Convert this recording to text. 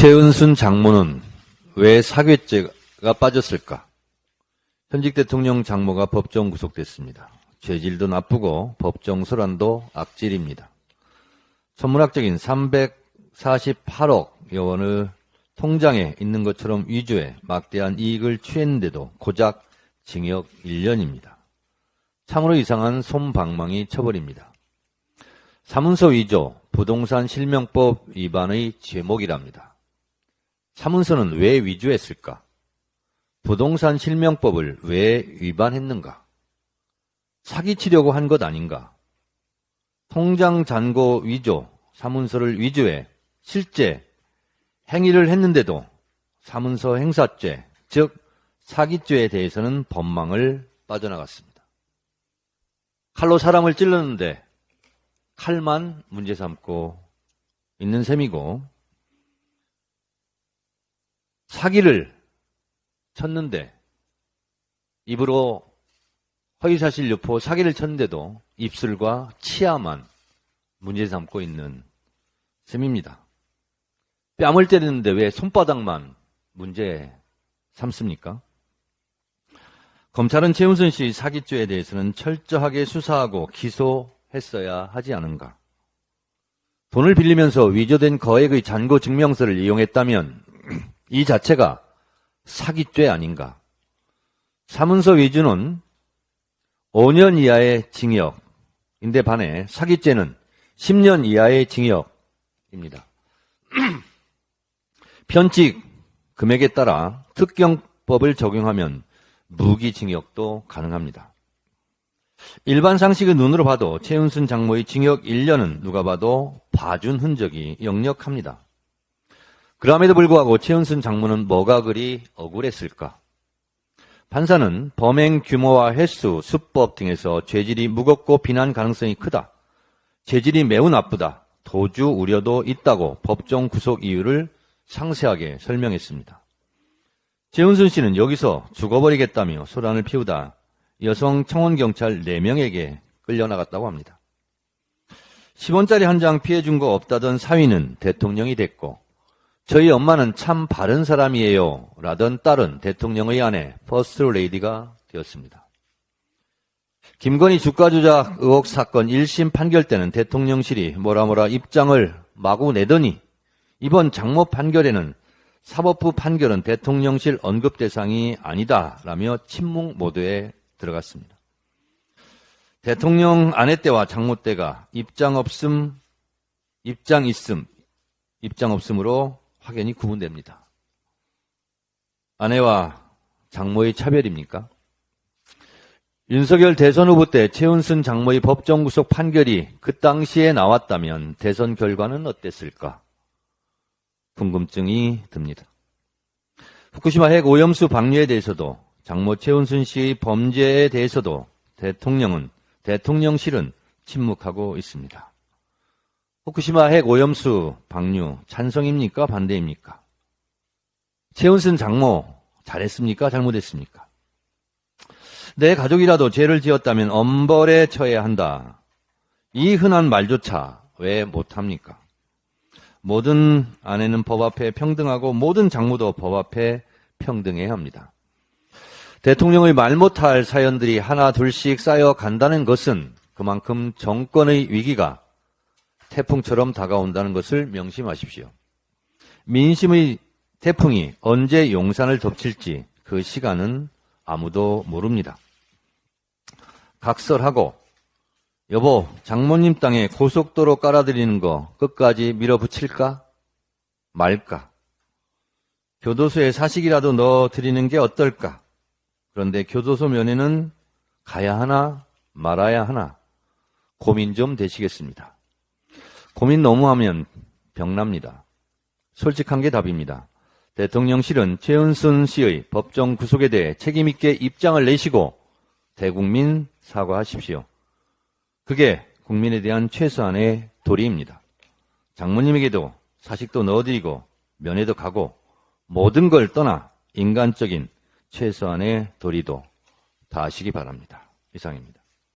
최은순 장모는 왜 사괴죄가 빠졌을까? 현직 대통령 장모가 법정 구속됐습니다. 죄질도 나쁘고 법정 소란도 악질입니다. 천문학적인 348억 여원을 통장에 있는 것처럼 위조해 막대한 이익을 취했는데도 고작 징역 1년입니다. 참으로 이상한 솜방망이 처벌입니다. 사문서 위조, 부동산 실명법 위반의 제목이랍니다. 사문서는 왜 위조했을까? 부동산 실명법을 왜 위반했는가? 사기치려고 한 것 아닌가? 통장 잔고 위조, 사문서를 위조해 실제 행위를 했는데도 사문서 행사죄, 즉 사기죄에 대해서는 법망을 빠져나갔습니다. 칼로 사람을 찔렀는데 칼만 문제 삼고 있는 셈이고 사기를 쳤는데 입으로 허위사실 유포 사기를 쳤는데도 입술과 치아만 문제 삼고 있는 셈입니다. 뺨을 때리는데 왜 손바닥만 문제 삼습니까? 검찰은 최은순 씨 사기죄에 대해서는 철저하게 수사하고 기소했어야 하지 않은가? 돈을 빌리면서 위조된 거액의 잔고 증명서를 이용했다면 이 자체가 사기죄 아닌가? 사문서 위조는 5년 이하의 징역인데 반해 사기죄는 10년 이하의 징역입니다. 편칙 금액에 따라 특경법을 적용하면 무기징역도 가능합니다. 일반 상식의 눈으로 봐도 최은순 장모의 징역 1년은 누가 봐도 봐준 흔적이 역력합니다. 그럼에도 불구하고 최은순 장모는 뭐가 그리 억울했을까? 판사는 범행 규모와 횟수, 수법 등에서 죄질이 무겁고 비난 가능성이 크다. 죄질이 매우 나쁘다. 도주 우려도 있다고 법정 구속 이유를 상세하게 설명했습니다. 최은순 씨는 여기서 죽어버리겠다며 소란을 피우다 여성 청원경찰 4명에게 끌려나갔다고 합니다. 10원짜리 한 장 피해준 거 없다던 사위는 대통령이 됐고 저희 엄마는 참 바른 사람이에요 라던 딸은 대통령의 아내 퍼스트 레이디가 되었습니다. 김건희 주가 조작 의혹 사건 1심 판결 때는 대통령실이 뭐라 뭐라 입장을 마구 내더니 이번 장모 판결에는 사법부 판결은 대통령실 언급 대상이 아니다라며 침묵 모드에 들어갔습니다. 대통령 아내 때와 장모 때가 입장 없음, 입장 있음, 입장 없음으로 확연히 구분됩니다. 아내와 장모의 차별입니까? 윤석열 대선 후보 때 최은순 장모의 법정 구속 판결이 그 당시에 나왔다면 대선 결과는 어땠을까? 궁금증이 듭니다. 후쿠시마 핵 오염수 방류에 대해서도 장모 최은순 씨의 범죄에 대해서도 대통령은 대통령실은 침묵하고 있습니다. 후쿠시마 핵 오염수 방류 찬성입니까? 반대입니까? 최은순 장모 잘했습니까? 잘못했습니까? 내 가족이라도 죄를 지었다면 엄벌에 처해야 한다. 이 흔한 말조차 왜 못합니까? 모든 아내는 법 앞에 평등하고 모든 장모도 법 앞에 평등해야 합니다. 대통령의 말 못할 사연들이 하나 둘씩 쌓여 간다는 것은 그만큼 정권의 위기가 태풍처럼 다가온다는 것을 명심하십시오. 민심의 태풍이 언제 용산을 덮칠지 그 시간은 아무도 모릅니다. 각설하고 여보 장모님 땅에 고속도로 깔아드리는 거 끝까지 밀어붙일까 말까 교도소에 사식이라도 넣어드리는 게 어떨까 그런데 교도소 면회는 가야 하나 말아야 하나 고민 좀 되시겠습니다. 고민 너무 하면 병납니다. 솔직한 게 답입니다. 대통령실은 최은순 씨의 법정 구속에 대해 책임있게 입장을 내시고 대국민 사과하십시오. 그게 국민에 대한 최소한의 도리입니다. 장모님에게도 사식도 넣어드리고 면회도 가고 모든 걸 떠나 인간적인 최소한의 도리도 다하시기 바랍니다. 이상입니다.